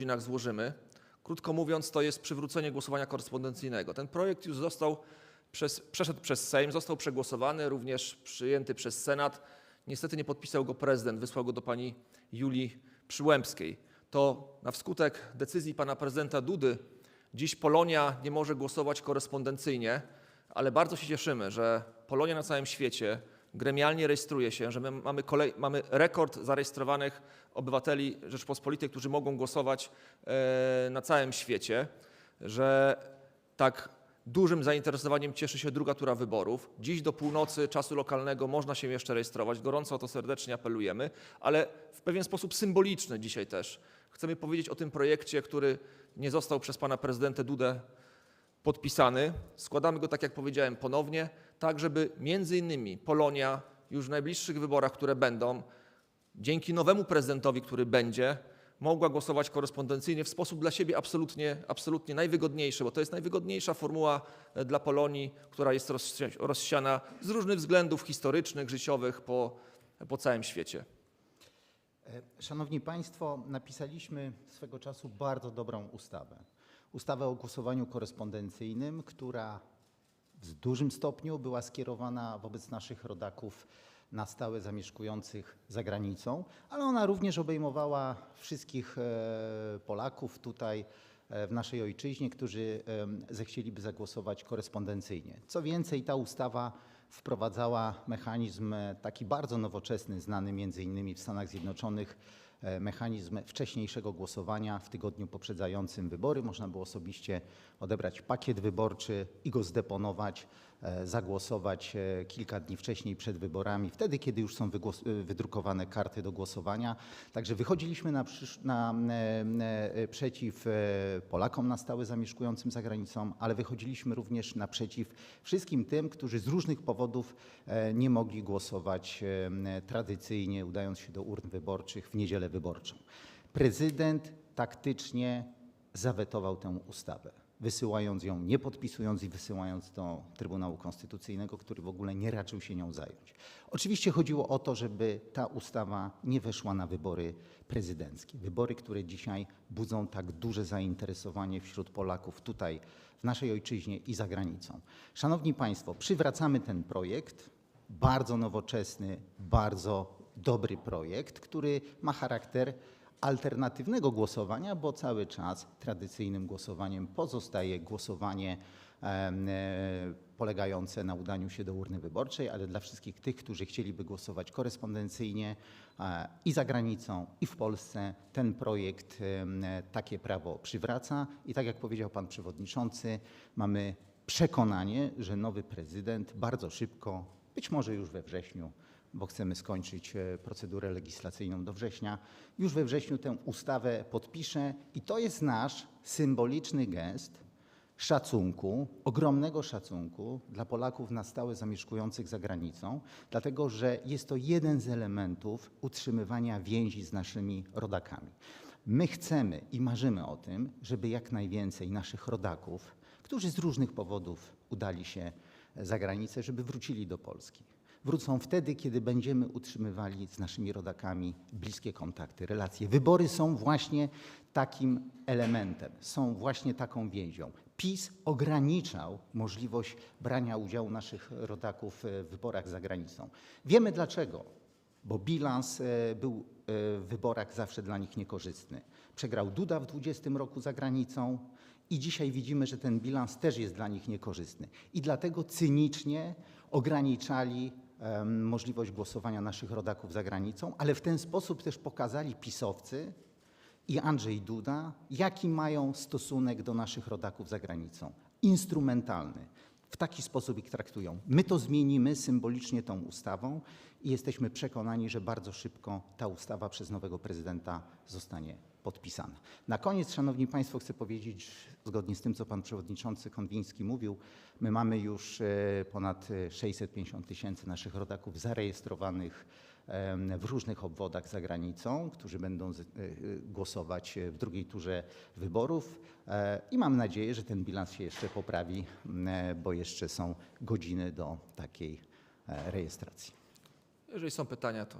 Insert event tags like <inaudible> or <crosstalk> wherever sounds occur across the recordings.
godzinach złożymy. Krótko mówiąc, to jest przywrócenie głosowania korespondencyjnego. Ten projekt już został przez, przeszedł przez Sejm, został przegłosowany, również przyjęty przez Senat. Niestety nie podpisał go prezydent, wysłał go do pani Julii Przyłębskiej. To na wskutek decyzji pana prezydenta Dudy dziś Polonia nie może głosować korespondencyjnie, ale bardzo się cieszymy, że Polonia na całym świecie gremialnie rejestruje się, że my mamy, kolej, mamy rekord zarejestrowanych obywateli Rzeczpospolitej, którzy mogą głosować e, na całym świecie, że tak dużym zainteresowaniem cieszy się druga tura wyborów. Dziś do północy czasu lokalnego można się jeszcze rejestrować. Gorąco o to serdecznie apelujemy, ale w pewien sposób symboliczny dzisiaj też. Chcemy powiedzieć o tym projekcie, który nie został przez pana prezydenta Dudę podpisany. Składamy go, tak jak powiedziałem, ponownie, tak żeby między innymi Polonia już w najbliższych wyborach, które będą, dzięki nowemu prezydentowi, który będzie, mogła głosować korespondencyjnie w sposób dla siebie absolutnie, absolutnie najwygodniejszy, bo to jest najwygodniejsza formuła e, dla Polonii, która jest rozsia- rozsiana z różnych względów historycznych, życiowych po, po całym świecie. E, Szanowni Państwo, napisaliśmy swego czasu bardzo dobrą ustawę. Ustawę o głosowaniu korespondencyjnym, która w dużym stopniu była skierowana wobec naszych rodaków na stałe zamieszkujących za granicą, ale ona również obejmowała wszystkich e, Polaków tutaj e, w naszej ojczyźnie, którzy zechcieliby zagłosować korespondencyjnie. Co więcej, ta ustawa wprowadzała mechanizm e, taki bardzo nowoczesny, znany między innymi w Stanach Zjednoczonych, mechanizm wcześniejszego głosowania w tygodniu poprzedzającym wybory. Można było osobiście odebrać pakiet wyborczy i go zdeponować, e, zagłosować e, kilka dni wcześniej przed wyborami, wtedy kiedy już są e, wydrukowane karty do głosowania. Także wychodziliśmy na, na e, e, przeciw e, Polakom na stałe zamieszkującym za granicą, ale wychodziliśmy również naprzeciw wszystkim tym, którzy z różnych powodów e, nie mogli głosować e, tradycyjnie, udając się do urn wyborczych w niedzielę wyborczą. Prezydent taktycznie zawetował tę ustawę, wysyłając ją, nie podpisując i wysyłając do Trybunału Konstytucyjnego, który w ogóle nie raczył się nią zająć. Oczywiście chodziło o to, żeby ta ustawa nie weszła na wybory prezydenckie. Wybory, które dzisiaj budzą tak duże zainteresowanie wśród Polaków tutaj, w naszej ojczyźnie i za granicą. Szanowni Państwo, przywracamy ten projekt, bardzo nowoczesny, bardzo dobry projekt, który ma charakter alternatywnego głosowania, bo cały czas tradycyjnym głosowaniem pozostaje głosowanie e, polegające na udaniu się do urny wyborczej, ale dla wszystkich tych, którzy chcieliby głosować korespondencyjnie e, i za granicą, i w Polsce, ten projekt takie prawo przywraca. I tak jak powiedział pan przewodniczący, mamy przekonanie, że nowy prezydent bardzo szybko, być może już we wrześniu, bo chcemy skończyć e, procedurę legislacyjną do września, już we wrześniu tę ustawę podpisze i to jest nasz symboliczny gest szacunku, ogromnego szacunku dla Polaków na stałe zamieszkujących za granicą, dlatego że jest to jeden z elementów utrzymywania więzi z naszymi rodakami. My chcemy i marzymy o tym, żeby jak najwięcej naszych rodaków, którzy z różnych powodów udali się za granicę, żeby wrócili do Polski. Wrócą wtedy, kiedy będziemy utrzymywali z naszymi rodakami bliskie kontakty, relacje. Wybory są właśnie takim elementem, są właśnie taką więzią. PiS ograniczał możliwość brania udziału naszych rodaków w wyborach za granicą. Wiemy dlaczego bo bilans e, był e, w wyborach zawsze dla nich niekorzystny. Przegrał Duda w 20 roku za granicą i dzisiaj widzimy, że ten bilans też jest dla nich niekorzystny. I dlatego cynicznie ograniczali możliwość głosowania naszych rodaków za granicą, ale w ten sposób też pokazali pisowcy i Andrzej Duda, jaki mają stosunek do naszych rodaków za granicą. Instrumentalny. W taki sposób ich traktują. My to zmienimy symbolicznie tą ustawą i jesteśmy przekonani, że bardzo szybko ta ustawa przez nowego prezydenta zostanie podpisana. Na koniec, Szanowni Państwo, chcę powiedzieć, zgodnie z tym, co Pan Przewodniczący Konwiński mówił, my mamy już e, ponad e, 650 tysięcy naszych rodaków zarejestrowanych w różnych obwodach za granicą, którzy będą e, e, głosować w drugiej turze wyborów E, i mam nadzieję, że ten bilans się jeszcze poprawi, e, bo jeszcze są godziny do takiej e, rejestracji. Jeżeli są pytania, to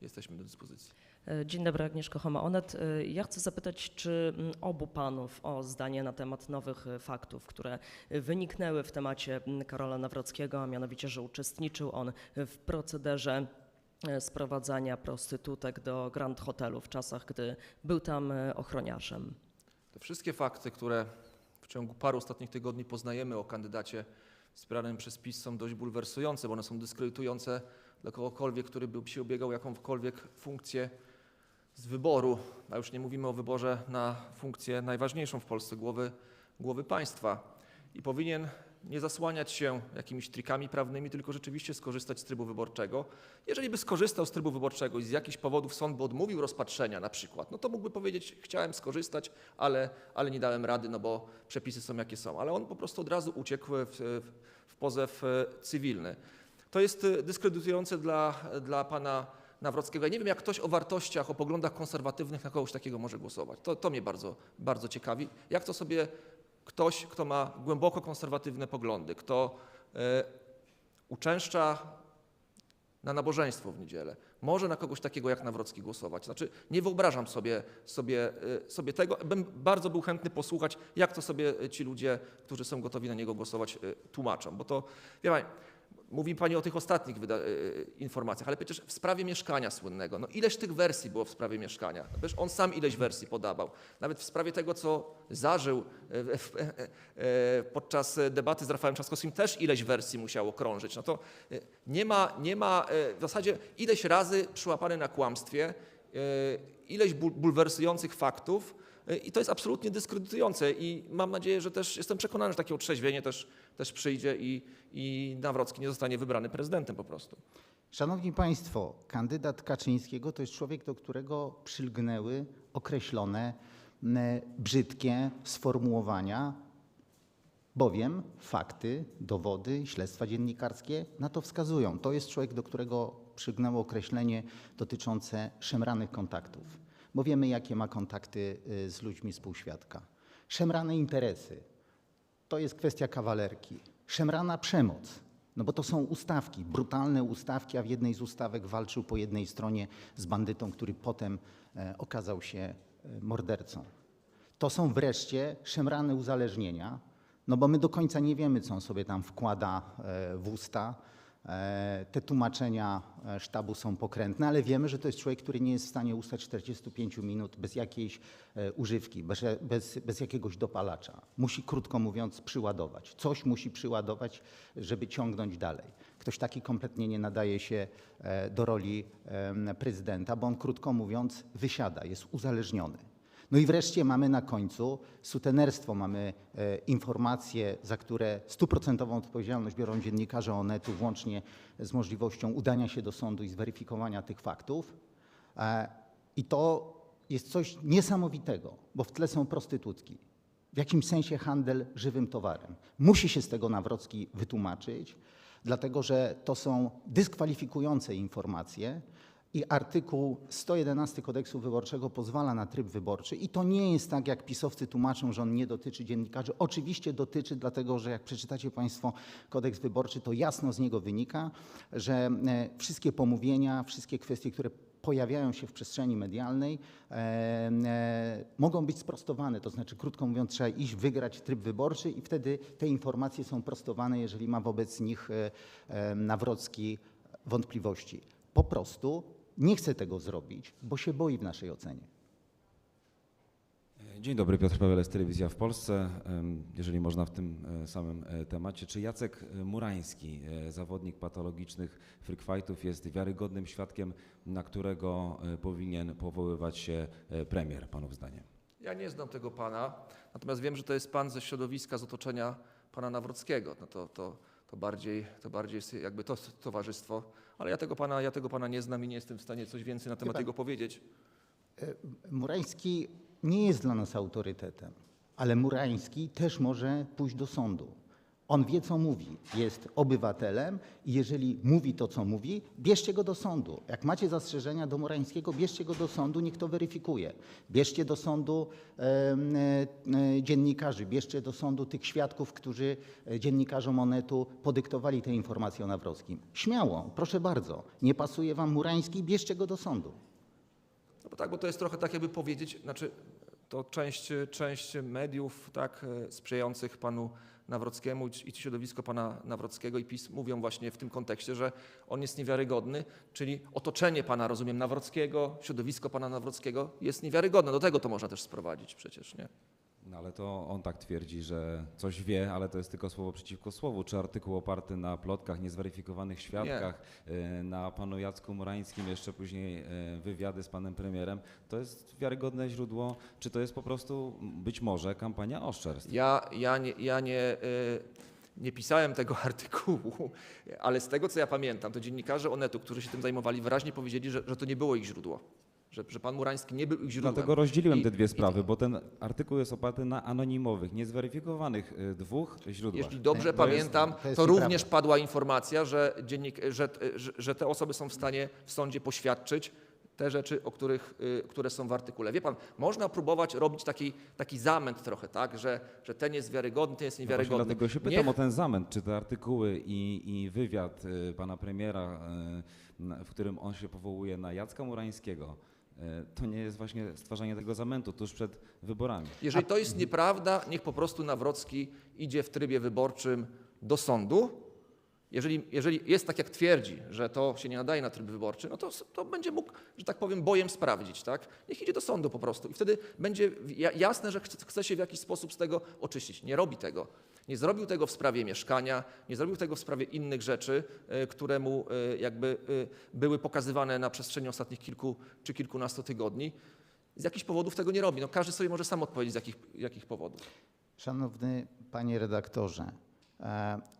jesteśmy do dyspozycji. E, Dzień dobry, Agnieszka Homa-Onet. E, Ja chcę zapytać, czy mm, obu panów o zdanie na temat nowych e, faktów, które wyniknęły w temacie mm, Karola Nawrockiego, a mianowicie, że uczestniczył on w procederze sprowadzania prostytutek do Grand Hotelu w czasach, gdy był tam ochroniarzem. Te wszystkie fakty, które w ciągu paru ostatnich tygodni poznajemy o kandydacie wspieranym przez PiS są dość bulwersujące, bo one są dyskredytujące dla kogokolwiek, który by się ubiegał jakąkolwiek funkcję z wyboru, a już nie mówimy o wyborze na funkcję najważniejszą w Polsce, głowy, głowy państwa. I powinien nie zasłaniać się jakimiś trikami prawnymi, tylko rzeczywiście skorzystać z trybu wyborczego. Jeżeli by skorzystał z trybu wyborczego i z jakichś powodów sąd by odmówił rozpatrzenia na przykład, no to mógłby powiedzieć, chciałem skorzystać, ale, ale nie dałem rady, no bo przepisy są jakie są. Ale on po prostu od razu uciekł w, w, pozew e, cywilny. To jest e, dyskredytujące dla, dla pana Nawrockiego. Ja nie wiem, jak ktoś o wartościach, o poglądach konserwatywnych na kogoś takiego może głosować. To, to mnie bardzo, bardzo ciekawi. Jak to sobie ktoś, kto ma głęboko konserwatywne poglądy, kto e, uczęszcza na nabożeństwo w niedzielę, może na kogoś takiego jak Nawrocki głosować. Znaczy, nie wyobrażam sobie, sobie, e, sobie tego. Bym bardzo był chętny posłuchać, jak to sobie ci ludzie, którzy są gotowi na niego głosować, e, tłumaczą. Bo to, wie pani, Mówi Pani o tych ostatnich wyda- y, informacjach, ale przecież w sprawie mieszkania słynnego, no ileż tych wersji było w sprawie mieszkania? No Przecież on sam ileś wersji podawał. Nawet w sprawie tego, co zażył e, e, e, podczas debaty z Rafałem Trzaskowskim, też ileś wersji musiało krążyć. No to e, nie ma, nie ma e, w zasadzie ileś razy przyłapany na kłamstwie, e, ileś bul- bulwersujących faktów, e, i to jest absolutnie dyskredytujące i mam nadzieję, że też jestem przekonany, że takie otrzeźwienie też, też przyjdzie i, i Nawrocki nie zostanie wybrany prezydentem po prostu. Szanowni Państwo, kandydat Kaczyńskiego to jest człowiek, do którego przylgnęły określone brzydkie sformułowania, bowiem fakty, dowody, śledztwa dziennikarskie na to wskazują. To jest człowiek, do którego przygnęło określenie dotyczące szemranych kontaktów, bo wiemy, jakie ma kontakty y, z ludźmi współświadka. Szemrane interesy, to jest kwestia kawalerki. Szemrana przemoc, no bo to są ustawki, brutalne ustawki, a w jednej z ustawek walczył po jednej stronie z bandytą, który potem e, okazał się e, mordercą. To są wreszcie szemrane uzależnienia, no bo my do końca nie wiemy, co on sobie tam wkłada e, w usta. E, Te tłumaczenia e, sztabu są pokrętne, ale wiemy, że to jest człowiek, który nie jest w stanie ustać 45 minut bez jakiejś e, używki, bez, bez, bez jakiegoś dopalacza. Musi, krótko mówiąc, przyładować. Coś musi przyładować, żeby ciągnąć dalej. Ktoś taki kompletnie nie nadaje się do roli prezydenta, bo on, krótko mówiąc, wysiada, jest uzależniony. No i wreszcie mamy na końcu sutenerstwo, mamy e, informacje, za które stuprocentową odpowiedzialność biorą dziennikarze Onetu, włącznie z możliwością udania się do sądu i zweryfikowania tych faktów. E, I to jest coś niesamowitego, bo w tle są prostytutki. W jakimś sensie handel żywym towarem. Musi się z tego Nawrocki wytłumaczyć, dlatego że to są dyskwalifikujące informacje, i artykuł 111 kodeksu wyborczego pozwala na tryb wyborczy i to nie jest tak, jak pisowcy tłumaczą, że on nie dotyczy dziennikarzy. Oczywiście dotyczy, dlatego że jak przeczytacie Państwo kodeks wyborczy, to jasno z niego wynika, że e, wszystkie pomówienia, wszystkie kwestie, które pojawiają się w przestrzeni medialnej, e, e, mogą być sprostowane. To znaczy, krótko mówiąc, trzeba iść, wygrać tryb wyborczy i wtedy te informacje są prostowane, jeżeli ma wobec nich e, e, Nawrocki wątpliwości. Po prostu nie chce tego zrobić, bo się boi w naszej ocenie. Dzień dobry, Piotr Paweles, Telewizja w Polsce. Jeżeli można w tym e, samym e, temacie, czy Jacek e, Murański, zawodnik patologicznych freak fightów, jest wiarygodnym świadkiem, na którego powinien powoływać się premier, panów zdaniem? Ja nie znam tego pana, natomiast wiem, że to jest pan ze środowiska, z otoczenia pana Nawrockiego. No to, to, to, bardziej, to bardziej jest jakby to towarzystwo, ale ja tego, pana, ja tego pana nie znam i nie jestem w stanie coś więcej na temat pan- jego powiedzieć. Murański nie jest dla nas autorytetem, ale Murański też może pójść do sądu. On wie, co mówi, jest obywatelem i jeżeli mówi to, co mówi, bierzcie go do sądu. Jak macie zastrzeżenia do Murańskiego, bierzcie go do sądu, niech to weryfikuje. Bierzcie do sądu e, e, dziennikarzy, bierzcie do sądu tych świadków, którzy e, dziennikarzom Onetu podyktowali te informacje o Nawrockim. Śmiało, proszę bardzo. Nie pasuje wam Murański, bierzcie go do sądu. No bo tak, bo to jest trochę tak jakby powiedzieć, znaczy to część, część mediów tak e, sprzyjających panu Nawrockiemu i środowisko pana Nawrockiego i PiS mówią właśnie w tym kontekście, że on jest niewiarygodny, czyli otoczenie pana, rozumiem, Nawrockiego, środowisko pana Nawrockiego jest niewiarygodne. Do tego to można też sprowadzić przecież, nie? No ale to on tak twierdzi, że coś wie, ale to jest tylko słowo przeciwko słowu. Czy artykuł oparty na plotkach, niezweryfikowanych świadkach, y, na panu Jacku Murańskim, jeszcze później y, wywiady z panem premierem, to jest wiarygodne źródło, czy to jest po prostu być może kampania oszczerstw? Ja, ja nie, ja nie, y, nie pisałem tego <laughs> artykułu, ale z tego co ja pamiętam, to dziennikarze Onetu, którzy się tym zajmowali, wyraźnie powiedzieli, że, że to nie było ich źródło. Że, że pan Murański nie był ich źródłem. Dlatego rozdzieliłem I- te dwie i- sprawy, bo ten artykuł jest oparty na anonimowych, niezweryfikowanych y, dwóch źródłach. Jeśli dobrze To jest- pamiętam, to to, jest również nieprawda. padła informacja, że, dziennik, że, że, że te osoby są w stanie w sądzie poświadczyć te rzeczy, o których, które są w artykule. Wie pan, można próbować robić taki, taki zamęt trochę, tak, że, że ten jest wiarygodny, ten jest No niewiarygodny. dlatego się pytam Niech- o ten zamęt, czy te artykuły i, i wywiad pana premiera, w którym on się powołuje na Jacka Murańskiego, to nie jest właśnie stwarzanie tego zamętu tuż przed wyborami. Jeżeli to jest nieprawda, niech po prostu Nawrocki idzie w trybie wyborczym do sądu. Jeżeli, jeżeli jest tak, jak twierdzi, że to się nie nadaje na tryb wyborczy, no to, to będzie mógł, że tak powiem, bojem sprawdzić. Tak? Niech idzie do sądu po prostu. I wtedy będzie ja- jasne, że chce, się w jakiś sposób z tego oczyścić. Nie robi tego. Nie zrobił tego w sprawie mieszkania, nie zrobił tego w sprawie innych rzeczy, y, które mu y, jakby y, były pokazywane na przestrzeni ostatnich kilku czy kilkunastu tygodni. Z jakichś powodów tego nie robi. No, każdy sobie może sam odpowiedzieć, z jakich, jakich powodów. Szanowny panie redaktorze, e,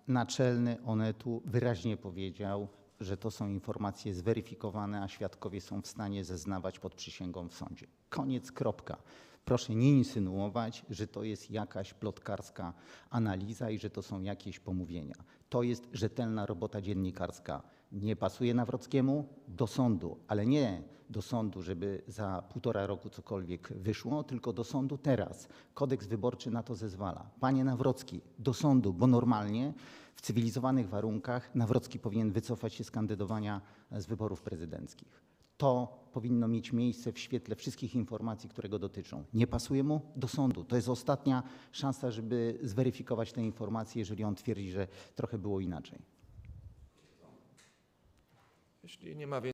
naczelny Onetu wyraźnie powiedział, że to są informacje zweryfikowane, a świadkowie są w stanie zeznawać pod przysięgą w sądzie. Koniec, kropka. Proszę nie insynuować, że to jest jakaś plotkarska analiza i że to są jakieś pomówienia. To jest rzetelna robota dziennikarska. Nie pasuje Nawrockiemu do sądu, ale nie do sądu, żeby za półtora roku cokolwiek wyszło, tylko do sądu teraz. Kodeks wyborczy na to zezwala. Panie Nawrocki, do sądu, bo normalnie w cywilizowanych warunkach Nawrocki powinien wycofać się z kandydowania z wyborów prezydenckich. To powinno mieć miejsce w świetle wszystkich informacji, które go dotyczą. Nie pasuje mu do sądu. To jest ostatnia szansa, żeby zweryfikować te informacje, jeżeli on twierdzi, że trochę było inaczej. Jeśli nie ma